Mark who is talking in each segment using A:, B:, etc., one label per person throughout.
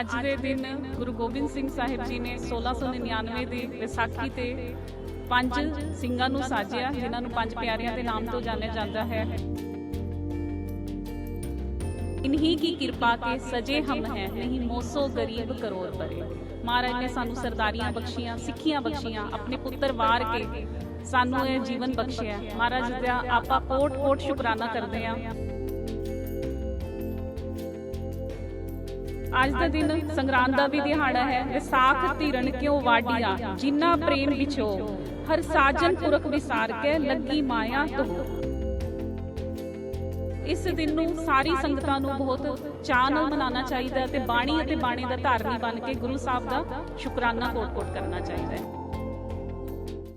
A: ਅੱਜ ਦੇ ਦਿਨ ਗੁਰੂ ਗੋਬਿੰਦ ਸਿੰਘ ਸਾਹਿਬ ਜੀ ਨੇ 1699 ਦੀ ਵਿਸਾਖੀ ਤੇ ਪੰਜ ਸਿੰਘਾਂ ਨੂੰ ਸਾਜਿਆ, ਜਿਨ੍ਹਾਂ ਨੂੰ ਪੰਜ ਪਿਆਰਿਆਂ ਦੇ ਨਾਮ ਤੋਂ ਜਾਣਿਆ ਜਾਂਦਾ ਹੈ। ਇਨਹੀ ਕੀ ਕਿਰਪਾ ਕੇ ਸਜੇ ਹਮ ਹੈ, ਨਹੀਂ ਮੋਸੋ ਗਰੀਬ ਕਰੋੜ ਪਰੇ। ਮਹਾਰਾਜ ਨੇ ਸਾਨੂੰ ਸਰਦਾਰੀਆਂ ਬਖਸ਼ੀਆਂ, ਸਿੱਖੀਆਂ ਬਖਸ਼ੀਆਂ, ਆਪਣੇ ਪੁੱਤਰ ਵਾਰ ਕੇ ਸਾਨੂੰ ਇਹ ਜੀਵਨ ਬਖਸ਼ਿਆ। ਮਹਾਰਾਜ ਦਾ ਆਪਾਂ ਕੋਟ ਕੋਟ ਸ਼ੁਕਰਾਨਾ ਕਰਦੇ ਹਾਂ। ਅੱਜ ਦਾ ਦਿਨ ਸੰਗਰਾਂਦ ਦਾ ਵੀ ਦਿਹਾੜਾ ਹੈ। ਵਿਸਾਖ ਧੀਰਨ ਕਿਉ ਵਾਡੀਆਂ ਜਿਨ੍ਹਾਂ ਪ੍ਰੇਮ ਵਿਛੋ, ਹਰ ਸਾਜਨ ਪੁਰਖ ਵਿਸਾਰ ਕੇ ਲੱਗੀ ਮਾਇਆ ਤੋ ਇਸ ਦਿਨ ਨੂੰ ਸਾਰੀ ਸੰਗਤਾਂ ਨੂੰ ਬਹੁਤ ਚਾਅ ਨਾਲ ਮਨਾਉਣਾ ਚਾਹੀਦਾ ਹੈ ਤੇ ਬਾਣੀ ਅਤੇ ਬਾਣੀ ਦਾ ਧਾਰਨੀ ਬਣ ਕੇ ਗੁਰੂ ਸਾਹਿਬ ਦਾ ਸ਼ੁਕਰਾਨਾ ਕੋਟ-ਕੋਟ ਕਰਨਾ ਚਾਹੀਦਾ ਹੈ।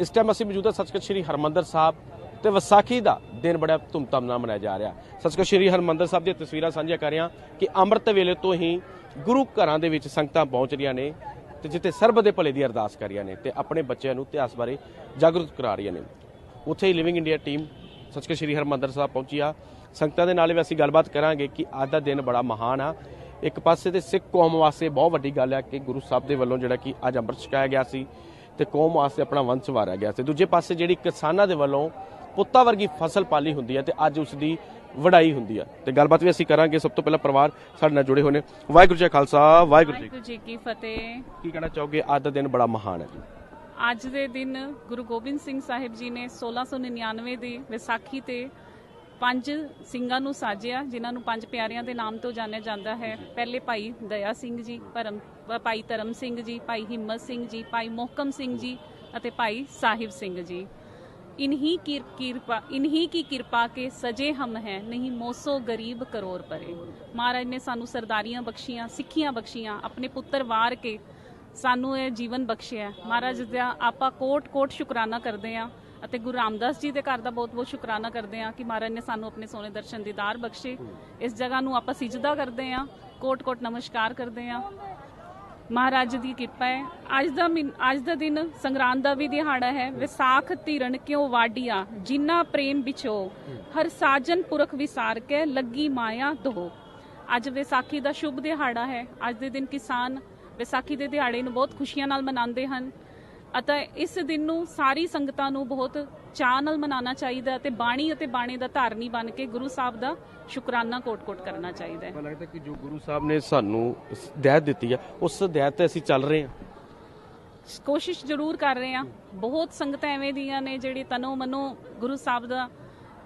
B: ਇਸ ਟਾਈਮ ਅਸੀਂ ਮੌਜੂਦ ਸੱਚਖੰਡ ਸ੍ਰੀ ਹਰਮੰਦਰ ਸਾਹਿਬ ਤੇ ਵਿਸਾਖੀ ਦਾ ਦਿਨ ਬੜਾ ਧੂਮਧਾਮ ਨਾਲ ਮਨਾਇਆ ਜਾ ਰਿਹਾ। ਸੱਚਖੰਡ ਸ੍ਰੀ ਹਰਮੰਦਰ ਸਾਹਿਬ ਦੀਆਂ ਤਸਵੀਰਾਂ ਸਾਂਝੀਆਂ ਕਰ ਰਹੇ ਕਿ ਅੰਮ੍ਰਿਤ ਵੇਲੇ ਤੋਂ ਹੀ ਗੁਰੂ ਘਰਾਂ ਦੇ ਵਿੱਚ ਸੰਗਤਾਂ ਪਹੁੰਚ ਰਹੀਆਂ ਨੇ ਤੇ ਜਿੱਥੇ ਸਰਬ ਦੇ ਭਲੇ ਦੀ ਅਰਦਾਸ ਕਰ ਰਹੀਆਂ ਨੇ ਤੇ ਆਪਣੇ ਬੱਚਿਆਂ ਨੂੰ ਇਤਿਹਾਸ ਬਾਰੇ ਜਾਗਰੂਕ ਕਰਾ ਰਹੀਆਂ ਨੇ। ਉੱਥੇ ਹੀ living India team Sachkhand Sri Harmandir Sahib ਪਹੁੰਚੀ ਆ। ਸੰਗਤਾਂ ਦੇ ਨਾਲ ਵੀ ਅਸੀਂ ਗੱਲਬਾਤ ਕਰਾਂਗੇ ਕਿ ਅੱਜ ਦਾ ਦਿਨ ਬੜਾ ਮਹਾਨ ਆ। ਇੱਕ ਪਾਸੇ ਤੇ ਸਿੱਖ ਕੌਮ ਵਾਸਤੇ ਬਹੁਤ ਵੱਡੀ ਗੱਲ ਹੈ ਕਿ ਗੁਰੂ ਸਾਹਿਬ ਦੇ ਵੱਲੋਂ ਜਿਹੜਾ ਕਿ ਅੱਜ ਅੰਮ੍ਰਿਤ ਛਕਾਇਆ ਗਿਆ ਸੀ ਤੇ ਕੌਮ ਵਾਸਤੇ ਆਪਣਾ ਵੰਸ਼ ਵਾਰਿਆ ਗਿਆ ਸੀ। ਦੂਜੇ ਪਾਸੇ ਜਿਹੜੀ ਕਿਸਾਨਾਂ ਦੇ ਵੱਲੋਂ ਪੁੱਤਾਂ ਵਰਗੀ ਫਸਲ ਪਾਲੀ ਹੁੰਦੀ ਹੈ ਤੇ ਅੱਜ ਉਸ ਦੀ ਵਡਾਈ ਹੁੰਦੀ ਹੈ ਤੇ ਗੱਲਬਾਤ ਵੀ ਅਸੀਂ ਕਰਾਂਗੇ। ਸਭ ਤੋਂ ਪਹਿਲਾਂ ਪਰਿਵਾਰ ਸਾਡੇ ਨਾਲ ਜੁੜੇ ਹੋਏ ਨੇ। ਵਾਹਿਗੁਰੂ ਜੀ ਕਾ ਖਾਲਸਾ ਵਾਹਿਗੁਰੂ ਜੀ ਕੀ
A: ਵਾਹਿਗੁਰੂ ਜੀ ਕੀ ਫਤਿਹ।
B: ਫਤਿਹ। ਕੀ ਕਹਿਣਾ ਚਾਹੋਗੇ? ਅੱਜ ਦਾ ਦਿਨ ਬੜਾ ਮਹਾਨ ਹੈ ਜੀ।
A: ਅੱਜ ਦੇ ਦਿਨ ਗੁਰੂ ਗੋਬਿੰਦ ਸਿੰਘ ਸਾਹਿਬ ਜੀ ਨੇ 1699 ਦੀ ਵਿਸਾਖੀ ਤੇ ਪੰਜ ਸਿੰਘਾਂ ਨੂੰ ਸਾਜਿਆ ਜਿਨ੍ਹਾਂ ਨੂੰ ਪੰਜ ਪਿਆਰਿਆਂ ਦੇ ਨਾਮ ਤੋਂ ਜਾਣਿਆ ਜਾਂਦਾ ਹੈ। ਪਹਿਲੇ ਭਾਈ ਦਇਆ ਸਿੰਘ ਜੀ ਪਰਮ ਭਾਈ ਧਰਮ ਸਿੰਘ ਜੀ ਭਾਈ ਹਿੰਮਤ ਸਿੰਘ ਜੀ ਭਾਈ ਮੋਹਕਮ ਸਿੰਘ ਜੀ ਅਤੇ ਭਾਈ ਸਾਹਿਬ ਸਿੰਘ ਜੀ। ਇਨਹੀ ਕੀ ਕਿਰਪਾ ਇਨਹੀ ਕੀ ਕਿਰਪਾ ਕੇ ਸਜੇ ਹਮ ਹੈ ਨਹੀਂ ਮੋਸੋ ਗਰੀਬ ਕਰੋੜ ਪਰੇ ਮਹਾਰਾਜ ਨੇ ਸਾਨੂੰ ਸਰਦਾਰੀਆਂ ਬਖਸ਼ੀਆਂ ਸਿੱਖੀਆਂ ਬਖਸ਼ੀਆਂ ਆਪਣੇ ਪੁੱਤਰ ਵਾਰ ਕੇ ਸਾਨੂੰ ਇਹ ਜੀਵਨ ਬਖਸ਼ਿਆ ਮਹਾਰਾਜ ਦਾ ਆਪਾਂ ਕੋਟ ਕੋਟ ਸ਼ੁਕਰਾਨਾ ਕਰਦੇ ਹਾਂ ਅਤੇ ਗੁਰੂ ਰਾਮਦਾਸ ਜੀ ਦੇ ਘਰ ਦਾ ਬਹੁਤ ਬਹੁਤ ਸ਼ੁਕਰਾਨਾ ਕਰਦੇ ਹਾਂ ਕਿ ਮਹਾਰਾਜ ਨੇ ਸਾਨੂੰ ਆਪਣੇ ਸੋਨੇ ਦਰਸ਼ਨ ਦੀਦਾਰ ਬਖਸ਼ੇ ਇਸ ਜਗ੍ਹਾ ਨੂੰ ਆਪਾਂ ਸਿਜਦਾ ਕਰਦੇ ਹਾਂ ਕੋਟ ਕੋਟ ਨਮਸਕਾਰ ਕਰਦੇ ਹਾਂ ਮਹਾਰਾਜ ਦੀ ਕਿਰਪਾ ਹੈ। ਅੱਜ ਦਾ ਮਹੀਨ- ਅੱਜ ਦਾ ਦਿਨ ਸੰਗਰਾਂਦ ਦਾ ਵੀ ਦਿਹਾੜਾ ਹੈ। ਵਿਸਾਖ ਧਿਰਨ ਕਿਉ ਵਾਡੀਆਂ ਜਿਨ੍ਹਾਂ ਪ੍ਰੇਮ ਵਿਛੋ, ਹਰ ਸਾਜਨ ਪੁਰਖ ਵਿਸਾਰ ਕੇ ਲੱਗੀ ਮਾਇਆ ਦੋ ਅੱਜ ਵਿਸਾਖੀ ਦਾ ਸ਼ੁਭ ਦਿਹਾੜਾ ਹੈ। ਅੱਜ ਦੇ ਦਿਨ ਕਿਸਾਨ ਵਿਸਾਖੀ ਦੇ ਦਿਹਾੜੇ ਨੂੰ ਬਹੁਤ ਖੁਸ਼ੀਆਂ ਨਾਲ ਮਨਾਉਂਦੇ ਹਨ। ਅਤੇ ਇਸ ਦਿਨ ਨੂੰ ਸਾਰੀ ਸੰਗਤਾਂ ਨੂੰ ਬਹੁਤ ਚਾਅ ਨਾਲ ਮਨਾਉਣਾ ਚਾਹੀਦਾ ਅਤੇ ਬਾਣੀ ਅਤੇ ਬਾਣੀ ਦਾ ਧਾਰਨੀ ਬਣ ਕੇ ਗੁਰੂ ਸਾਹਿਬ ਦਾ ਸ਼ੁਕਰਾਨਾ ਕੋਟ-ਕੋਟ ਕਰਨਾ ਚਾਹੀਦਾ ਹੈ।
B: ਮੈਨੂੰ ਲੱਗਦਾ ਕਿ ਜੋ ਗੁਰੂ ਸਾਹਿਬ ਨੇ ਸਾਨੂੰ ਦੈਤ ਦਿੱਤੀ ਆ ਉਸ ਦੈਤ ਤੇ ਅਸੀਂ ਚੱਲ ਰਹੇ ਹਾਂ।
A: ਕੋਸ਼ਿਸ਼ ਜ਼ਰੂਰ ਕਰ ਰਹੇ ਆ ਬਹੁਤ ਸੰਗਤਾਂ ਐਵੇਂ ਦੀਆਂ ਨੇ ਜਿਹੜੀ ਤਨੋ ਮਨੋ ਗੁਰੂ ਸਾਹਿਬ ਦਾ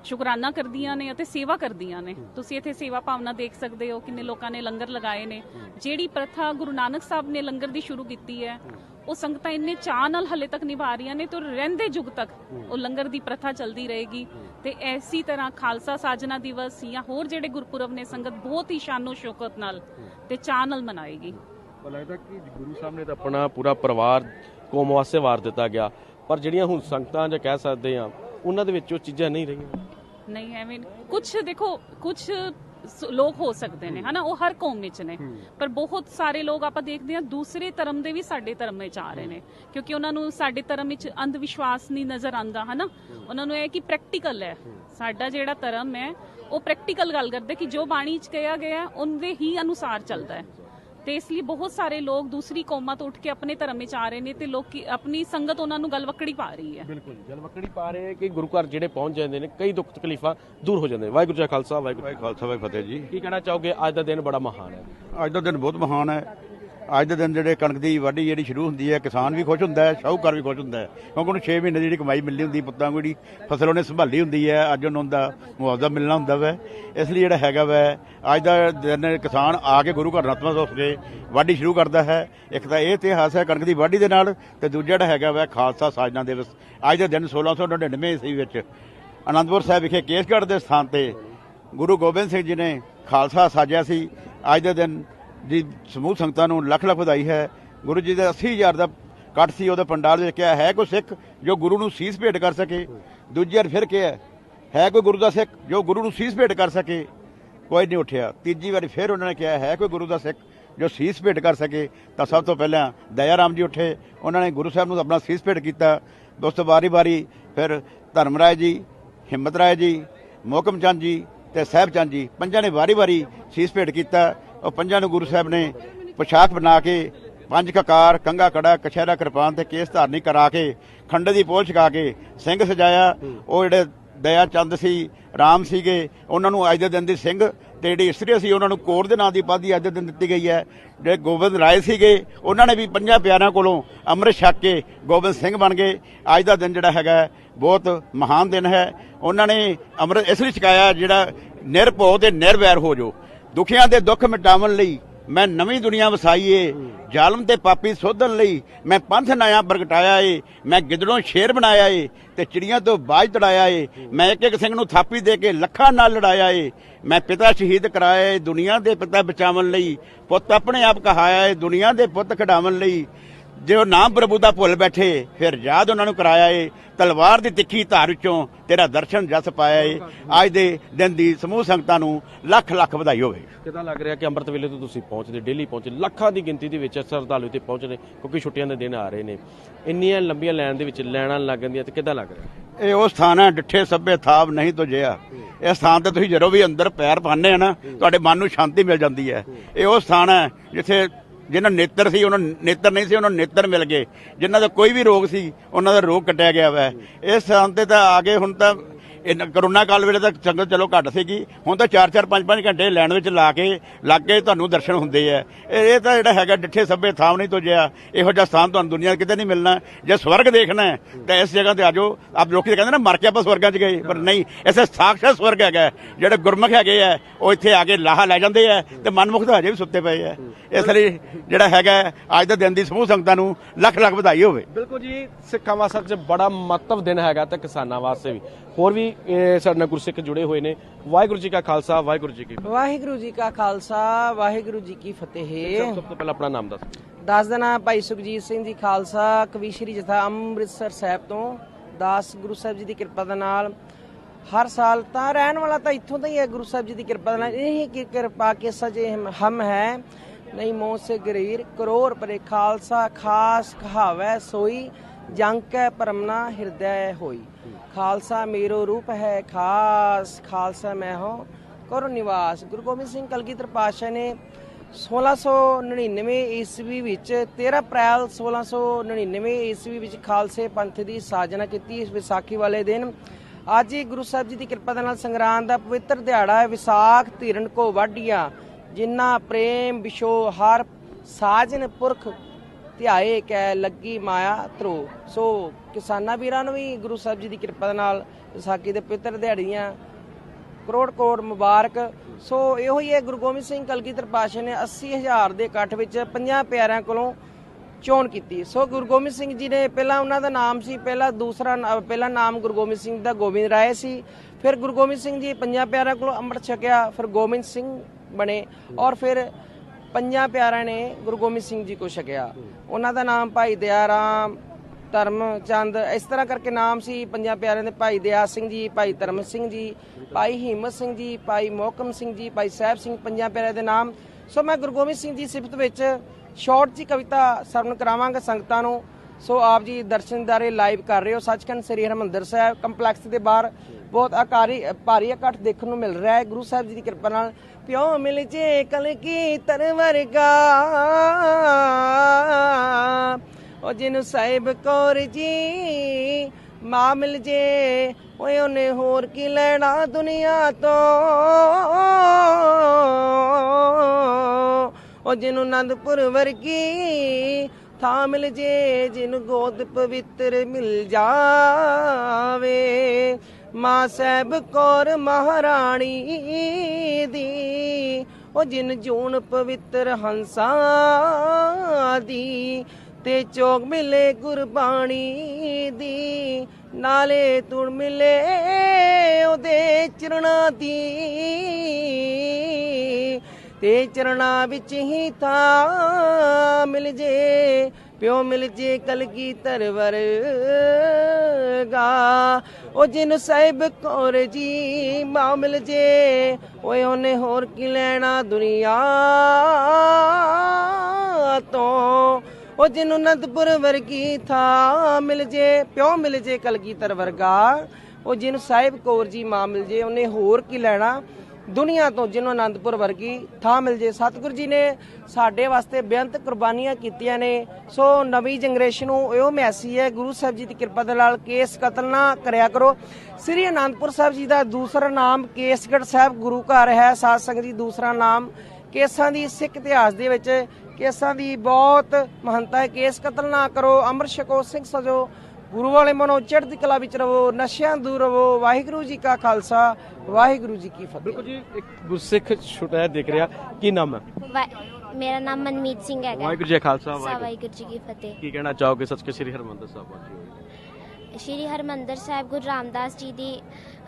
A: ਸ਼ੁਕਰਾਨਾ ਕਰਦੀਆਂ ਨੇ ਅਤੇ ਸੇਵਾ ਕਰਦੀਆਂ ਨੇ। ਤੁਸੀਂ ਇੱਥੇ ਸੇਵਾ ਭਾਵਨਾ ਦੇਖ ਸਕਦੇ ਹੋ ਕਿੰਨੇ ਲੋਕਾਂ ਨੇ ਲੰਗਰ ਲਗਾਏ ਨੇ। ਜਿਹੜੀ ਪ੍ਰਥਾ ਗੁਰੂ ਨਾਨਕ ਸਾਹਿਬ ਨੇ ਲੰਗਰ ਦੀ ਸ਼ੁਰੂ ਕੀਤੀ ਹੈ। ਉਹ ਸੰਗਤਾਂ ਇੰਨੇ ਚਾਅ ਨਾਲ ਹਲੇ ਤੱਕ ਨਿਭਾ ਰਹੀਆਂ ਨੇ ਤੇ ਰਹਿੰਦੇ ਯੁਗ ਤੱਕ ਉਹ ਲੰਗਰ ਦੀ ਪ੍ਰਥਾ ਚੱਲਦੀ ਰਹੇਗੀ। ਤੇ ਐਸੀ ਤਰ੍ਹਾਂ ਖਾਲਸਾ ਸਾਜਨਾ ਦਿਵਸ ਜਾਂ ਹੋਰ ਜਿਹੜੇ ਗੁਰਪੁਰਬ ਨੇ ਸੰਗਤ ਬਹੁਤ ਹੀ ਸ਼ਾਨੋ ਸ਼ੌਕਤ ਨਾਲ ਤੇ ਚਾਅ ਨਾਲ ਮਨਾਏਗੀ।
B: ਮੈਨੂੰ ਲੱਗਦਾ ਕਿ ਗੁਰੂ ਸਾਹਿਬ ਨੇ ਤਾਂ ਆਪਣਾ ਪੂਰਾ ਪਰਿਵਾਰ ਕੌਮ ਵਾਸਤੇ ਵਾਰ ਦਿੱਤਾ ਗਿਆ। ਪਰ ਜਿਹੜੀਆਂ ਹੁਣ ਸੰਗਤਾਂ ਜਾਂ ਕਹਿ ਸਕਦੇ ਆ ਉਹਨਾਂ ਦੇ ਵਿੱਚ ਉਹ ਚੀਜ਼ਾਂ ਨਹੀਂ ਰਹੀਆਂ।
A: ਨਹੀਂ ਐਵੇਂ ਕੁਝ ਦੇਖੋ ਕੁਝ ਲੋਕ ਹੋ ਸਕਦੇ ਨੇ ਹਨਾ? ਉਹ ਹਰ ਕੌਮ ਵਿੱਚ ਨੇ। ਪਰ ਬਹੁਤ ਸਾਰੇ ਲੋਕ ਆਪਾਂ ਦੇਖਦੇ ਹਾਂ ਦੂਸਰੇ ਧਰਮ ਦੇ ਵੀ ਸਾਡੇ ਧਰਮ ਵਿੱਚ ਆ ਰਹੇ ਨੇ। ਕਿਉਂਕਿ ਉਹਨਾਂ ਨੂੰ ਸਾਡੇ ਧਰਮ ਵਿੱਚ ਅੰਧ ਵਿਸ਼ਵਾਸ ਨਹੀਂ ਨਜ਼ਰ ਆਉਂਦਾ ਹਨਾ? ਉਹਨਾਂ ਨੂੰ ਇਹ ਕਿ ਪ੍ਰੈਕਟੀਕਲ ਹੈ। ਸਾਡਾ ਜਿਹੜਾ ਧਰਮ ਹੈ ਉਹ ਪ੍ਰੈਕਟੀਕਲ ਗੱਲ ਕਰਦੇ ਕਿ ਜੋ ਬਾਣੀ 'ਚ ਕਿਹਾ ਗਿਆ ਉਹਦੇ ਹੀ ਅਨੁਸਾਰ ਚੱਲਦਾ ਹੈ। ਤੇ ਇਸ ਲਈ ਬਹੁਤ ਸਾਰੇ ਲੋਕ ਦੂਸਰੀ ਕੌਮਾਂ ਤੋਂ ਉੱਠ ਕੇ ਆਪਣੇ ਧਰਮ ਵਿੱਚ ਆ ਰਹੇ ਨੇ ਤੇ ਲੋਕੀ ਆਪਣੀ ਸੰਗਤ ਉਹਨਾਂ ਨੂੰ ਗਲਵਕੜੀ ਪਾ ਰਹੀ ਹੈ।
B: ਬਿਲਕੁਲ ਜਲਵਕੜੀ ਪਾ ਰਹੇ ਕਿ ਗੁਰੂ ਘਰ ਜਿਹੜੇ ਪਹੁੰਚ ਜਾਂਦੇ ਨੇ ਕਈ ਦੁੱਖ ਤਕਲੀਫਾਂ ਦੂਰ ਹੋ ਜਾਂਦੇ ਨੇ। ਵਾਹਿਗੁਰੂ ਜੀ ਖਾਲਸਾ ਵਾਹਿਗੁਰੂ
C: ਭਾਈ ਖਾਲਸਾ ਫਤਿਹ ਜੀ
B: ਕੀ ਕਹਿਣਾ ਚਾਹੋਗੇ? ਅੱਜ ਦਾ ਦਿਨ ਬੜਾ ਮਹਾਨ ਹੈ।
C: ਅੱਜ ਦਾ ਦਿਨ ਬਹੁਤ ਮਹਾਨ ਹੈ। ਅੱਜ ਦੇ ਦਿਨ ਜਿਹੜੇ ਕਣਕ ਦੀ ਵਾਢੀ ਜਿਹੜੀ ਸ਼ੁਰੂ ਹੁੰਦੀ ਹੈ, ਕਿਸਾਨ ਵੀ ਖੁਸ਼ ਹੁੰਦਾ ਹੈ, ਸ਼ਾਹੂਕਾਰ ਵੀ ਖੁਸ਼ ਹੁੰਦਾ ਹੈ। ਕਿਉਂਕਿ ਉਹਨੂੰ 6 ਮਹੀਨੇ ਦੀ ਜਿਹੜੀ ਕਮਾਈ ਮਿਲਣੀ ਹੁੰਦੀ, ਪੁੱਤਾਂ ਕੋਲ ਜਿਹੜੀ ਫਸਲ ਉਹਨੇ ਸੰਭਾਲੀ ਹੁੰਦੀ ਹੈ, ਅੱਜ ਉਹਨੂੰ ਦਾ ਮੁਆਵਜ਼ਾ ਮਿਲਣਾ ਹੁੰਦਾ ਵੈ। ਇਸ ਲਈ ਜਿਹੜਾ ਹੈਗਾ ਵੈ, ਅੱਜ ਦਾ ਦਿਨ ਕਿਸਾਨ ਆ ਕੇ ਗੁਰੂ ਘਰ ਨਤਮਸਤਕ ਹੋ ਕੇ ਵਾਢੀ ਸ਼ੁਰੂ ਕਰਦਾ ਹੈ। ਇੱਕ ਤਾਂ ਇਹ ਇਤਿਹਾਸ ਹੈ ਕਣਕ ਦੀ ਵਾਢੀ ਦੇ ਨਾਲ ਤੇ ਦੂਜਾ ਜਿਹੜਾ ਹੈਗਾ ਵੈ, ਖਾਲਸਾ ਸਾਜਨਾ ਦਿਵਸ। ਅੱਜ ਦੇ ਦਿਨ 1699 ਈਸਵੀ ਵਿੱਚ ਅਨੰਦਪੁਰ ਸਾਹਿਬ ਵਿਖੇ ਕੇਸਗੜ੍ਹ ਦੇ ਸਥਾਨ ਤੇ ਗੁਰੂ ਗੋਬਿੰਦ ਸਿੰਘ ਜੀ ਨੇ ਖਾਲਸਾ ਸਾਜਿਆ ਸੀ। ਅੱਜ ਦੇ ਦਿਨ ਦੀ ਸਮੂਹ ਸੰਗਤਾਂ ਨੂੰ ਲੱਖ ਲੱਖ ਵਧਾਈ ਹੈ। ਗੁਰੂ ਜੀ ਦੇ 80000 ਦਾ ਕੱਟ ਸੀ, ਉਹਦੇ ਪੰਡਾਲ ਵਿੱਚ ਕਿਹਾ, ਹੈ ਕੋਈ ਸਿੱਖ ਜੋ ਗੁਰੂ ਨੂੰ ਸੀਸ ਭੇਟ ਕਰ ਸਕੇ? ਦੂਜੀ ਵਾਰ ਫਿਰ ਕਿਹਾ, ਹੈ ਕੋਈ ਗੁਰੂ ਦਾ ਸਿੱਖ ਜੋ ਗੁਰੂ ਨੂੰ ਸੀਸ ਭੇਟ ਕਰ ਸਕੇ? ਕੋਈ ਨਹੀਂ ਉੱਠਿਆ। ਤੀਜੀ ਵਾਰੀ ਫਿਰ ਉਹਨਾਂ ਨੇ ਕਿਹਾ, ਹੈ ਕੋਈ ਗੁਰੂ ਦਾ ਸਿੱਖ ਜੋ ਸੀਸ ਭੇਟ ਕਰ ਸਕੇ? ਤਾਂ ਸਭ ਤੋਂ ਪਹਿਲਾਂ ਦਇਆ ਰਾਮ ਜੀ ਉੱਠੇ। ਉਹਨਾਂ ਨੇ ਗੁਰੂ ਸਾਹਿਬ ਨੂੰ ਆਪਣਾ ਸੀਸ ਭੇਟ ਕੀਤਾ। ਉਸ ਤੋਂ ਵਾਰੀ ਵਾਰੀ ਫਿਰ ਧਰਮ ਰਾਏ ਜੀ ਹਿੰਮਤ ਰਾਏ ਜੀ ਮੋਕਮ ਚੰਦ ਜੀ ਤੇ ਸਾਹਿਬ ਚੰਦ ਜੀ, ਪੰਜਾਂ ਨੇ ਵਾਰੀ ਵਾਰੀ ਸੀਸ ਭੇਟ ਕੀਤਾ। ਪੰਜਾਂ ਨੂੰ ਗੁਰੂ ਸਾਹਿਬ ਨੇ ਪੋਸ਼ਾਕ ਬਣਾ ਕੇ ਪੰਜ ਕਕਾਰ ਕੰਗਾ ਕੜਾ, ਕਛਹਿਰਾ, ਕਿਰਪਾਨ ਤੇ ਕੇਸ ਧਾਰਨੀ ਕਰਾ ਕੇ, ਖੰਡੇ ਦੀ ਪੋਲ ਛਕਾ ਕੇ ਸਿੰਘ ਸਜਾਇਆ। ਉਹ ਜਿਹੜੇ ਦਇਆ ਚੰਦ ਸੀ, ਰਾਮ ਸੀਗੇ, ਉਹਨਾਂ ਨੂੰ ਅੱਜ ਦੇ ਦਿਨ ਦੀ ਸਿੰਘ ਤੇ ਜਿਹੜੀ ਇਸਤਰੀ ਸੀ, ਉਹਨਾਂ ਨੂੰ ਕੋਰ ਦੇ ਨਾਂ ਦੀ ਉਪਾਧੀ ਅੱਜ ਦੇ ਦਿਨ ਦਿੱਤੀ ਗਈ ਹੈ। ਜਿਹੜੇ ਗੋਬਿੰਦ ਰਾਏ ਸੀਗੇ, ਉਹਨਾਂ ਨੇ ਵੀ ਪੰਜਾਂ ਪਿਆਰਿਆਂ ਕੋਲੋਂ ਅੰਮ੍ਰਿਤ ਛਕ ਕੇ ਗੋਬਿੰਦ ਸਿੰਘ ਬਣ ਗਏ। ਅੱਜ ਦਾ ਦਿਨ ਜਿਹੜਾ ਹੈਗਾ, ਬਹੁਤ ਮਹਾਨ ਦਿਨ ਹੈ। ਉਹਨਾਂ ਨੇ ਅੰਮ੍ਰਿਤ ਇਸ ਲਈ ਛਕਾਇਆ ਜਿਹੜਾ ਨਿਰਭਉ ਤੇ ਨਿਰਵੈਰ ਹੋ ਜੋ ਦੁਖੀਆਂ ਦੇ ਦੁੱਖ ਮਿਟਾਉਣ ਲਈ ਮੈਂ ਨਵੀਂ ਦੁਨੀਆ ਵਸਾਈ ਏ ਜ਼ਾਲਮ ਤੇ ਪਾਪੀ ਸੋਧਣ ਲਈ ਮੈਂ ਪੰਥ ਨਿਆਂ ਪ੍ਰਗਟਾਇਆ ਏ ਮੈਂ ਗਿੱਦੜੋਂ ਸ਼ੇਰ ਬਣਾਇਆ ਏ ਤੇ ਚਿੜੀਆਂ ਤੋਂ ਬਾਜ ਤੜਾਇਆ ਏ ਮੈਂ ਇੱਕ ਇੱਕ ਸਿੰਘ ਨੂੰ ਥਾਪੀ ਦੇ ਕੇ ਲੱਖਾਂ ਨਾਲ ਲੜਾਇਆ ਏ ਮੈਂ ਪਿਤਾ ਸ਼ਹੀਦ ਕਰਾਇਆ ਏ ਦੁਨੀਆ ਦੇ ਪਿਤਾ ਬਚਾਉਣ ਲਈ ਪੁੱਤ ਆਪਣੇ ਆਪ ਕਹਾਇਆ ਏ ਦੁਨੀਆ ਦੇ ਪੁੱਤ ਖਿਡਾਉਣ ਲਈ ਜੇ ਉਹ ਨਾਮ ਪ੍ਰਭੂ ਦਾ ਭੁੱਲ ਬੈਠੇ ਫਿਰ ਯਾਦ ਉਹਨਾਂ ਨੂੰ ਕਰਾਇਆ ਏ। ਤਲਵਾਰ ਦੀ ਤਿੱਖੀ ਧਾਰ ਵਿੱਚੋਂ ਤੇਰਾ ਦਰਸ਼ਨ ਜਸ ਪਾਇਆ ਏ। ਅੱਜ ਦੇ ਦਿਨ ਦੀ ਸਮੂਹ ਸੰਗਤਾਂ ਨੂੰ ਲੱਖ ਲੱਖ ਵਧਾਈ ਹੋਵੇ।
B: ਕਿਦਾਂ ਲੱਗ ਰਿਹਾ ਕਿ ਅੰਮ੍ਰਿਤ ਵੇਲੇ ਤੋਂ ਤੁਸੀਂ ਪਹੁੰਚਦੇ ਡੇਲੀ ਪਹੁੰਚੇ? ਲੱਖਾਂ ਦੀ ਗਿਣਤੀ ਦੇ ਵਿੱਚ ਸ਼ਰਧਾਲੂ ਤੇ ਪਹੁੰਚ ਰਹੇ ਕਿਉਂਕਿ ਛੁੱਟੀਆਂ ਦੇ ਦਿਨ ਆ ਰਹੇ ਨੇ। ਇੰਨੀਆਂ ਲੰਬੀਆਂ ਲਾਈਨ ਦੇ ਵਿੱਚ ਲੈਣਾ ਲੱਗ ਜਾਂਦੀਆਂ ਤੇ ਕਿਦਾਂ ਲੱਗ ਰਿਹਾ?
C: ਇਹ ਉਹ ਸਥਾਨ ਹੈ ਡਿੱਠੇ ਸੱਭੇ ਥਾਪ ਨਹੀਂ ਤੋਂ ਜਿਆ ਇਹ ਸਥਾਨ ਤੇ ਤੁਸੀਂ ਜਦੋਂ ਵੀ ਅੰਦਰ ਪੈਰ ਪਾਉਂਦੇ ਆ ਨਾ ਤੁਹਾਡੇ ਮਨ ਨੂੰ ਸ਼ਾਂਤੀ ਮਿਲ ਜਾਂਦੀ ਹੈ। ਇਹ ਉਹ ਸਥਾਨ ਹੈ ਜਿੱਥੇ ਜਿਨ੍ਹਾਂ ਨੇਤਰ ਸੀ, ਉਹਨਾਂ ਨੂੰ ਨੇਤਰ ਨਹੀਂ ਸੀ, ਉਹਨਾਂ ਨੂੰ ਨੇਤਰ ਮਿਲ ਗਏ। ਜਿਨ੍ਹਾਂ ਦਾ ਕੋਈ ਵੀ ਰੋਗ ਸੀ, ਉਹਨਾਂ ਦਾ ਰੋਗ ਕੱਟਿਆ ਗਿਆ ਵਾ। ਇਸ ਸਥਾਨ ਤੇ ਤਾਂ ਆ ਗਏ, ਹੁਣ ਤਾਂ ਇਹ ਕਰੋਨਾ ਕਾਲ ਵੇਲੇ ਤਾਂ ਸੰਗਤ ਚਲੋ ਘੱਟ ਸੀਗੀ। ਹੁਣ ਤਾਂ 4-4 5-5 ਘੰਟੇ ਲਾਈਨ ਵਿੱਚ ਲਾ ਕੇ ਲੱਗ ਤੁਹਾਨੂੰ ਦਰਸ਼ਨ ਹੁੰਦੇ ਆ। ਇਹ ਤਾਂ ਜਿਹੜਾ ਹੈਗਾ ਡਿੱਠੇ ਸੱਭੇ ਥਾਂ ਨਹੀਂ ਤੋਂ ਜਿਆ ਇਹੋ ਜਿਹਾ ਸਥਾਨ ਤੁਹਾਨੂੰ ਦੁਨੀਆ 'ਚ ਕਿਤੇ ਨਹੀਂ ਮਿਲਣਾ। ਜੇ ਸਵਰਗ ਦੇਖਣਾ ਤਾਂ ਇਸ ਜਗ੍ਹਾ ਤੇ ਆਜੋ ਆਪ ਲੋਕੀ ਕਹਿੰਦੇ ਨਾ, ਮਰ ਕੇ ਆਪਾਂ ਸਵਰਗਾਂ 'ਚ ਗਏ। ਪਰ ਨਹੀਂ ਐਸੇ ਸਾਖਸ਼ਾਤ ਸਵਰਗ ਹੈਗਾ ਜਿਹੜੇ ਗੁਰਮੁਖ ਹੈਗੇ ਆ, ਉਹ ਇੱਥੇ ਆ ਕੇ ਲਾਹਾ ਲੈ ਜਾਂਦੇ ਆ ਤੇ ਮਨਮੁਖ ਤਾਂ ਹਜੇ ਵੀ ਸੁੱਤੇ ਪਏ ਆ। ਇਸ ਲਈ ਜਿਹੜਾ ਹੈਗਾ ਅੱਜ ਦੇ ਦਿਨ ਦੀ ਸਮੂਹ ਸੰਗਤਾਂ ਨੂੰ ਲੱਖ ਲੱਖ ਵਧਾਈ ਹੋਵੇ।
B: ਬਿਲਕੁਲ ਜੀ, ਸਿੱਖਾਂ ਵਾਸਤੇ ਬੜਾ ਮਹੱਤਵ ਦਿਨ ਹੈਗਾ ਤੇ ਕਿਸਾਨਾਂ ਵਾਸਤੇ ਵੀ। ਹੋਰ ਵੀ ਸਾਡੇ ਨਾਲ ਗੁਰਸਿੱਖ ਜੁੜੇ ਹੋਏ ਨੇ। ਵਾਹਿਗੁਰੂ ਜੀ ਕਾ ਖਾਲਸਾ ਵਾਹਿਗੁਰੂ ਜੀ ਕੀ ਫਤਿਹ।
D: ਵਾਹਿਗੁਰੂ ਜੀ ਕਾ ਖਾਲਸਾ ਵਾਹਿਗੁਰੂ ਜੀ ਕੀ ਫਤਿਹ।
B: ਸਭ ਤੋਂ ਪਹਿਲਾਂ ਆਪਣਾ ਨਾਮ ਦੱਸ।
D: ਦੱਸ ਦੇਣਾ ਭਾਈ ਸੁਖਜੀਤ ਸਿੰਘ ਜੀ ਖਾਲਸਾ ਕਵੀ ਸ਼੍ਰੀ ਜਥਾ ਅੰਮ੍ਰਿਤਸਰ ਸਾਹਿਬ ਤੋਂ। ਦਾਸ ਗੁਰੂ ਸਾਹਿਬ ਜੀ ਦੀ ਕਿਰਪਾ ਦੇ ਨਾਲ ਹਰ ਸਾਲ ਤਾਂ ਰਹਿਣ ਵਾਲਾ ਤਾਂ ਇੱਥੋਂ ਦਾ ਹੀ ਹੈ ਗੁਰੂ ਸਾਹਿਬ ਜੀ ਦੀ ਕਿਰਪਾ ਦੇ ਨਾਲ। ਇਹ ਕਿ ਕਿਰਪਾ ਕੇ ਸਜੇ ਹਮ ਹੈ ਨਹੀਂ ਮੋਹ ਸੇ ਗਰੀਰ ਕਰੋੜ ਪਰੇ ਖਾਲਸਾ ਖਾਸ ਕਹਾਵੈ ਸੋਈ। ਜੰਗ ਕੈ ਪਰਮਨਾ ਹਿਰਦੈ ਹੋਈ। ਖਾਲਸਾ ਮੇਰੋ ਰੂਪ ਹੈ, ਖਾਸ ਖਾਲਸਾ ਮੈਂ ਹੋ, ਕਰੋ ਨਿਵਾਸ। ਗੁਰੂ ਗੋਬਿੰਦ ਸਿੰਘ ਕਲਗੀਧਰ ਪਾਤਸ਼ਾਹ ਨੇ 1699 ਈਸਵੀ ਵਿੱਚ 13 ਅਪ੍ਰੈਲ 1699 ਈਸਵੀ ਵਿੱਚ ਖਾਲਸੇ ਪੰਥ ਦੀ ਸਾਜਨਾ ਕੀਤੀ। ਇਸ ਵਿਸਾਖੀ ਵਾਲੇ ਦਿਨ ਅੱਜ ਹੀ ਗੁਰੂ ਸਾਹਿਬ ਜੀ ਦੀ ਕਿਰਪਾ ਦੇ ਨਾਲ ਸੰਗਰਾਂਦ ਦਾ ਪਵਿੱਤਰ ਦਿਹਾੜਾ ਹੈ। ਵਿਸਾਖ, ਧੀਰਨ ਕੋ ਵਾਢੀਆਂ ਜਿਨ੍ਹਾਂ ਪ੍ਰੇਮ ਵਿਸ਼ੋ ਹਰ ਸਾਜਨ, ਪੁਰਖ ਧਿਆਏ, ਕੈ ਲੱਗੀ ਮਾਇਆ ਧਰੋ। ਸੋ ਕਿਸਾਨਾਂ ਵੀਰਾਂ ਨੂੰ ਵੀ ਗੁਰੂ ਸਾਹਿਬ ਜੀ ਦੀ ਕਿਰਪਾ ਨਾਲ ਵਿਸਾਖੀ ਦੇ ਪਵਿੱਤਰ ਦਿਹਾੜੀਆਂ ਕਰੋੜ ਕਰੋੜ ਮੁਬਾਰਕ। ਸੋ ਇਹੋ ਹੀ ਹੈ ਗੁਰੂ ਗੋਬਿੰਦ ਸਿੰਘ ਕਲਗੀਧਰ ਪਾਸ਼ਾ ਨੇ 80000 ਦੇ ਇਕੱਠ ਵਿੱਚ ਪੰਜਾਂ ਪਿਆਰਿਆਂ ਕੋਲੋਂ ਚੋਣ ਕੀਤੀ। ਸੋ ਗੁਰੂ ਗੋਬਿੰਦ ਸਿੰਘ ਜੀ ਨੇ ਪਹਿਲਾਂ ਉਹਨਾਂ ਦਾ ਨਾਮ ਸੀ, ਪਹਿਲਾ ਦੂਸਰਾ ਨਾ- ਪਹਿਲਾ ਨਾਮ ਗੁਰੂ ਗੋਬਿੰਦ ਸਿੰਘ ਦਾ ਗੋਬਿੰਦ ਰਾਏ ਸੀ। ਫਿਰ ਗੁਰੂ ਗੋਬਿੰਦ ਸਿੰਘ ਜੀ ਪੰਜਾਂ ਪਿਆਰਿਆਂ ਕੋਲੋਂ ਅੰਮ੍ਰਿਤ ਛਕਿਆ, ਫਿਰ ਗੋਬਿੰਦ ਸਿੰਘ ਬਣੇ ਔਰ ਫਿਰ ਪੰਜਾਂ ਪਿਆਰਿਆਂ ਨੇ ਗੁਰੂ ਗੋਬਿੰਦ ਸਿੰਘ ਜੀ ਕੋ ਛਕਿਆ। ਉਹਨਾਂ ਦਾ ਨਾਮ ਭਾਈ ਦਇਆ ਰਾਮ ਧਰਮ ਚੰਦ, ਇਸ ਤਰ੍ਹਾਂ ਕਰਕੇ ਨਾਮ ਸੀ ਪੰਜਾਂ ਪਿਆਰਿਆਂ ਦੇ ਭਾਈ ਦਇਆ ਸਿੰਘ ਜੀ, ਭਾਈ ਧਰਮ ਸਿੰਘ ਜੀ, ਭਾਈ ਹਿੰਮਤ ਸਿੰਘ ਜੀ, ਭਾਈ ਮੋਹਕਮ ਸਿੰਘ ਜੀ, ਭਾਈ ਸਾਹਿਬ ਸਿੰਘ, ਪੰਜਾਂ ਪਿਆਰਿਆਂ ਦੇ ਨਾਮ। ਸੋ ਮੈਂ ਗੁਰੂ ਗੋਬਿੰਦ ਸਿੰਘ ਜੀ ਸਿਫਤ ਵਿੱਚ ਸ਼ਾਰਟ ਜੀ ਕਵਿਤਾ ਸਰਵਣ ਕਰਾਵਾਂਗਾ ਸੰਗਤਾਂ ਨੂੰ। ਸੋ ਆਪ ਜੀ ਦਰਸ਼ਨਦਾਰੇ ਲਾਈਵ ਕਰ ਰਹੇ ਹੋ। ਸੱਚਖੰਡ ਸ੍ਰੀ ਹਰਿਮੰਦਰ ਸਾਹਿਬ ਕੰਪਲੈਕਸ ਦੇ ਬਾਹਰ ਬਹੁਤ ਆਕਾਰੀ, ਭਾਰੀ ਇਕੱਠ ਦੇਖਣ ਨੂੰ ਮਿਲ ਰਿਹਾ ਹੈ। ਗੁਰੂ ਸਾਹਿਬ ਜੀ ਦੀ ਕਿਰਪਾ ਨਾਲ ਪਿਓ ਮਿਲ ਜੇ ਕਲ ਕੀ ਤਰ ਉਹ ਜਿਹਨੂੰ ਸਾਹਿਬ ਕੌਰ ਜੀ, ਮਾਂ ਮਿਲ ਜੇ, ਓਏ ਉਹਨੇ ਹੋਰ ਕੀ ਲੈਣਾ ਦੁਨੀਆ ਤੋਂ? ਉਹ ਜਿਹਨੂੰ ਆਨੰਦਪੁਰ ਵਰਗੀ ਥਾਮ ਮਿਲ ਜੇ ਜਿਹਨੂੰ ਗੋਦ ਪਵਿੱਤਰ ਮਿਲ ਜਾਵੇ, ਮਾਂ ਸਾਹਿਬ ਕੌਰ ਮਹਾਰਾਣੀ ਦੀ, ਉਹ ਜਿਨ ਜੂਨ ਪਵਿੱਤਰ ਹੰਸਾਂ ਦੀ, ਤੇ ਚੋਗ ਮਿਲੇ ਗੁਰਬਾਣੀ ਦੀ, ਨਾਲੇ ਤੁਣ ਮਿਲੇ ਉਹਦੇ ਚਰਣਾ ਦੀ। ਤੇ ਚਰਣਾ ਵਿੱਚ ਹੀ ਥਾਂ ਮਿਲ ਜੇ, ਪਿਓ ਮਿਲ ਜੇ ਕਲਗੀ ਤਰਵਰ ਗਾ ਉਹ ਜਿਨ ਸਾਹਿਬ ਕੌਰ ਜੀ ਮਾਂ ਮਿਲ ਜੇ, ਓਏ ਉਹਨੇ ਹੋਰ ਕੀ ਲੈਣਾ ਦੁਨੀਆ ਤੋਂ। ਉਹ ਜਿਹਨੂੰ ਅਨੰਦਪੁਰ ਵਰਗੀ ਥਾਂ ਮਿਲ ਜੇ, ਪਿਓ ਮਿਲ ਜੇ ਕਲਗੀਧਰ ਵਰਗਾ। ਉਹ ਜਿਹਨੂੰ ਸਾਹਿਬ ਕੌਰ ਜੀ ਮਾਂ ਮਿਲ ਜੇ, ਉਹਨੇ ਹੋਰ ਕੀ ਲੈਣਾ? ਦੁਨੀਆ ਤੋਂ ਜਿਹਨੂੰ ਆਨੰਦਪੁਰ ਵਰਗੀ ਥਾਂ ਮਿਲ ਜੇ। ਸਤਿਗੁਰੂ ਜੀ ਨੇ ਸਾਡੇ ਵਾਸਤੇ ਬੇਅੰਤ ਕੁਰਬਾਨੀਆਂ ਕੀਤੀਆਂ ਨੇ। ਸੋ ਨਵੀਂ ਜਨਰੇਸ਼ਨ ਨੂੰ ਇਹੋ ਮੈਸੇਜ ਹੈ, ਗੁਰੂ ਸਾਹਿਬ ਜੀ ਦੀ ਕਿਰਪਾ ਦੇ ਨਾਲ ਕੇਸ ਕਤਲ ਨਾ ਕਰਿਆ ਕਰੋ। ਸ੍ਰੀ ਆਨੰਦਪੁਰ ਸਾਹਿਬ ਜੀ ਦਾ ਦੂਸਰਾ ਨਾਮ ਕੇਸਗੜ੍ਹ ਸਾਹਿਬ ਗੁਰੂ ਘਰ ਹੈ। ਸਾਧ ਸੰਗਤ ਜੀ ਦੂਸਰਾ ਨਾਮ ਕੇਸਾਂ ਦੀ ਸਿੱਖ ਇਤਿਹਾਸ ਦੇ ਵਿੱਚ। ਕੇਸਾਂ ਦੀ ਬਹੁਤ ਮਹੰਤਾ ਹੈ। ਕੇਸ ਕਤਲ ਨਾ ਕਰੋ। ਅੰਮ੍ਰਿਤ ਛਕੋ ਸਿੰਘ ਸਜੋ ਗੁਰੂ ਵਾਲੇ ਮਨੋ ਚੜ੍ਹਦੀ ਕਲਾ ਵਿੱਚ ਰਵੋ ਨਸ਼ਿਆਂ ਦੂਰ ਰਵੋ ਵਾਹਿਗੁਰੂ ਜੀ ਕਾ ਖਾਲਸਾ ਵਾਹਿਗੁਰੂ ਜੀ ਕੀ ਫਤਿਹ।
B: ਬਿਲਕੁਲ ਜੀ ਇੱਕ ਗੁਰਸਿੱਖ ਛੋਟਾ ਜਿਹਾ ਦੇਖ ਰਿਹਾ। ਕੀ ਨਾਮ ਹੈ?
E: ਮੇਰਾ ਨਾਮ ਮਨਮੀਤ ਸਿੰਘ ਹੈਗਾ।
B: ਵਾਹਿਗੁਰੂ ਜੀ ਕਾ ਖਾਲਸਾ ਵਾਹਿਗੁਰੂ।
E: ਜੀ ਕੀ ਫਤਿਹ।
B: ਕੀ ਕਹਿਣਾ ਚਾਹੋਗੇ ਸੱਚੇ ਸ੍ਰੀ ਹਰਮੰਦਰ ਸਾਹਿਬ ਬਾਰੇ
E: ਸ਼੍ਰੀ ਹਰਮੰਦਰ ਸਾਹਿਬ ਗੁਰੂ ਰਾਮਦਾਸ ਜੀ ਦੀ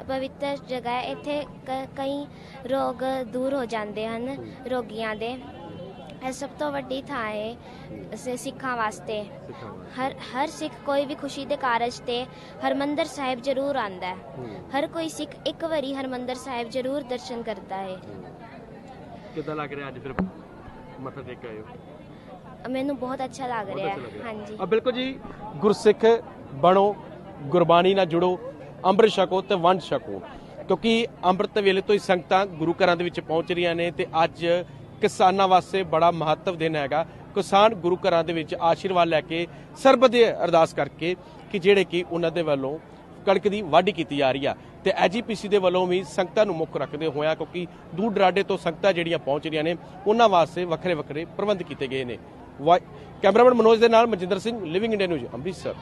E: ਪਵਿੱਤਰ ਜਗ੍ਹਾ ਹੈ। ਇੱਥੇ ਕ- ਕਈ ਰੋਗ ਦੂਰ ਹੋ ਜਾਂਦੇ ਹਨ ਰੋਗੀਆਂ ਦੇ। ਇਹ ਸਭ ਤੋਂ ਵੱਡੀ ਥਾਂ ਹੈ ਸ- ਸਿੱਖਾਂ ਵਾਸਤੇ। ਹਰ ਹਰ ਸਿੱਖ ਕੋਈ ਵੀ ਖੁਸ਼ੀ ਦੇ ਕਾਰਜ ਤੇ ਹਰਮੰਦਰ ਸਾਹਿਬ ਜ਼ਰੂਰ ਆਂਦਾ ਹੈ। ਹਰ ਕੋਈ ਸਿੱਖ ਇੱਕ ਵਾਰੀ ਹਰਮੰਦਰ ਸਾਹਿਬ ਜ਼ਰੂਰ ਦਰਸ਼ਨ ਕਰਦਾ ਹੈ।
B: ਕਿੱਦਾਂ ਲੱਗ ਰਿਹਾ ਅੱਜ ਫਿਰ ਮੱਥਾ ਟੇਕ ਕੇ ਆਏ ਹੋ?
E: ਮੈਨੂੰ ਬਹੁਤ ਅੱਛਾ ਲੱਗ ਰਿਹਾ
B: ਅੱਛਾ
E: ਹੈ। ਹਾਂਜੀ।
B: ਆ ਬਿਲਕੁਲ ਜੀ। ਗੁਰਸਿੱਖ ਬਣੋ ਗੁਰਬਾਣੀ ਨਾਲ ਜੁੜੋ ਅੰਮ੍ਰਿਤ ਛਕੋ ਤੇ ਵੰਡ ਛਕੋ। ਕਿਉਂਕਿ ਅੰਮ੍ਰਿਤ ਵੇਲੇ ਤੋਂ ਹੀ ਸੰਗਤਾਂ ਗੁਰੂ ਘਰਾਂ ਦੇ ਵਿੱਚ ਪਹੁੰਚ ਰਹੀਆਂ ਨੇ ਤੇ ਅੱਜ ਕਿਸਾਨਾਂ ਵਾਸਤੇ ਬੜਾ ਮਹੱਤਵ ਦਿਨ ਹੈਗਾ। ਕਿਸਾਨ ਗੁਰੂ ਘਰਾਂ ਦੇ ਵਿੱਚ ਆਸ਼ੀਰਵਾਦ ਲੈ ਕੇ ਸਰਬਤ ਦੇ ਅਰਦਾਸ ਕਰਕੇ ਕਿ ਜਿਹੜੇ ਕਿ ਉਹਨਾਂ ਦੇ ਵੱਲੋਂ ਕਣਕ ਦੀ ਵਾਢੀ ਕੀਤੀ ਜਾ ਰਹੀ ਆ ਤੇ ਐਜੀਪੀਸੀ ਦੇ ਵੱਲੋਂ ਵੀ ਸੰਗਤਾਂ ਨੂੰ ਮੁੱਖ ਰੱਖਦੇ ਹੋਇਆ ਕਿਉਂਕਿ ਦੂਰ ਦਰਾਡੇ ਤੋਂ ਸੰਗਤਾਂ ਜਿਹੜੀਆਂ ਪਹੁੰਚ ਰਹੀਆਂ ਨੇ, ਉਹਨਾਂ ਵਾਸਤੇ ਵੱਖਰੇ ਵੱਖਰੇ ਪ੍ਰਬੰਧ ਕੀਤੇ ਗਏ ਨੇ। ਵਾ- ਕੈਮਰਾਮੈਨ ਮਨੋਜ ਦੇ ਨਾਲ Manjinder Singh living India news Amritsar.